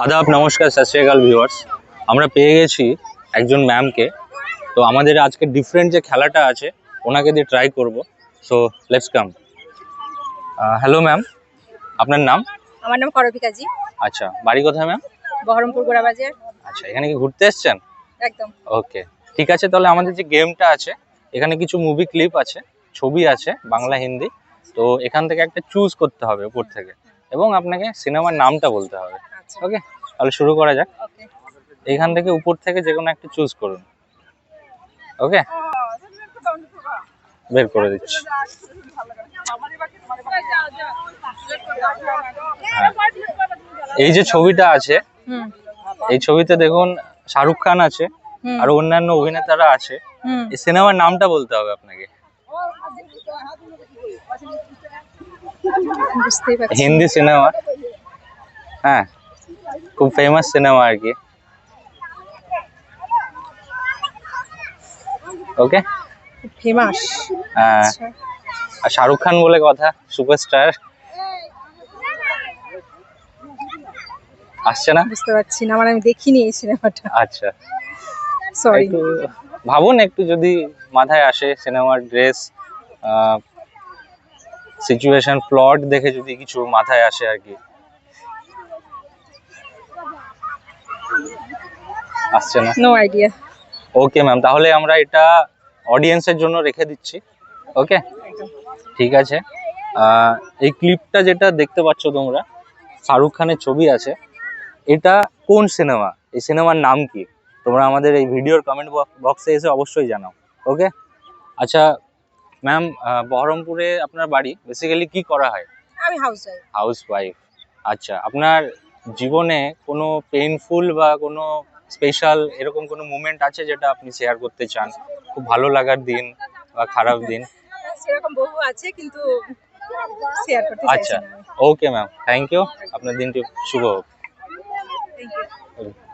আদাব নমস্কার সত শ্রীকাল ভিউয়ার্স আমরা পেয়ে গেছি একজন ম্যামকে তো আমাদের আজকে ডিফারেন্ট যে খেলাটা আছে ওনাকে দিয়ে ট্রাই করব। So let's come hello ma'am আপনার নাম? আমার নাম করবিকাজি আচ্ছা বাড়ি কোথায় ম্যাম বহরমপুর গোড়াবাজার আচ্ছা এখানে কি ঘুরতে এসছেন? একদম। ওকে ঠিক আছে তাহলে আমাদের যে গেমটা আছে এখানে কিছু মুভি ক্লিপ আছে ছবি আছে বাংলা হিন্দি। তো এখান থেকে একটা চুজ করতে হবে উপর থেকে। এবং আপনাকে সিনেমার নামটা বলতে হবে। ওকে তাহলে শুরু করা যাক। ওকে এইখান থেকে উপর থেকে যে কোনো একটা চুজ করুন। ওকে বের করে দিচ্ছি। হ্যাঁ। এই যে ছবিটা আছে এই ছবিতে দেখুন শাহরুখ খান আছে আর অন্যান্য অভিনেতারা আছে। হুম। এই সিনেমার নামটা বলতে হবে আপনাকে। হিন্দি সিনেমা। হ্যাঁ। খুব ফেমাস সিনেমা আর কি। ওকে ফেমাস হ্যাঁ। আচ্ছা। আর শাহরুখ খান বলে কথা সুপারস্টার আসছে না? বুঝতে পারছি না মানে আমি দেখিনি এই সিনেমাটা আচ্ছা। সরি ভাবুন একটু যদি মাথায় আসে সিনেমার ড্রেস সিচুয়েশন প্লট দেখে যদি কিছু মাথায় আসে আর কি। আসছে না। নো আইডিয়া ওকে ম্যাম তাহলে আমরা এটা অডিয়েন্সের জন্য রেখে দিচ্ছি। ওকে ঠিক আছে। এই ক্লিপটা যেটা দেখতে পাচ্ছ তোমরা শাহরুখ খানের ছবি আছে। এটা কোন সিনেমা এই সিনেমার নাম কি? তোমরা আমাদের এই ভিডিওর কমেন্ট বক্সে এসে অবশ্যই জানাও। ওকে আচ্ছা ম্যাম বহরমপুরে আপনার বাড়ি? বেসিক্যালি কি করা হয়? আমি হাউস ওয়াইফ হাউস ওয়াইফ আচ্ছা আপনার জীবনে কোনো পেইনফুল বা কোনো স্পেশাল এরকম কোনো মুমেন্ট আছে যেটা আপনি শেয়ার করতে চান? খুব ভালো লাগার দিন বা খারাপ দিন? সেরকম বহু আছে কিন্তু শেয়ার করতে আচ্ছা। ওকে ম্যাম থ্যাংক ইউ আপনার দিনটি শুভ হোক। Thank you Okay.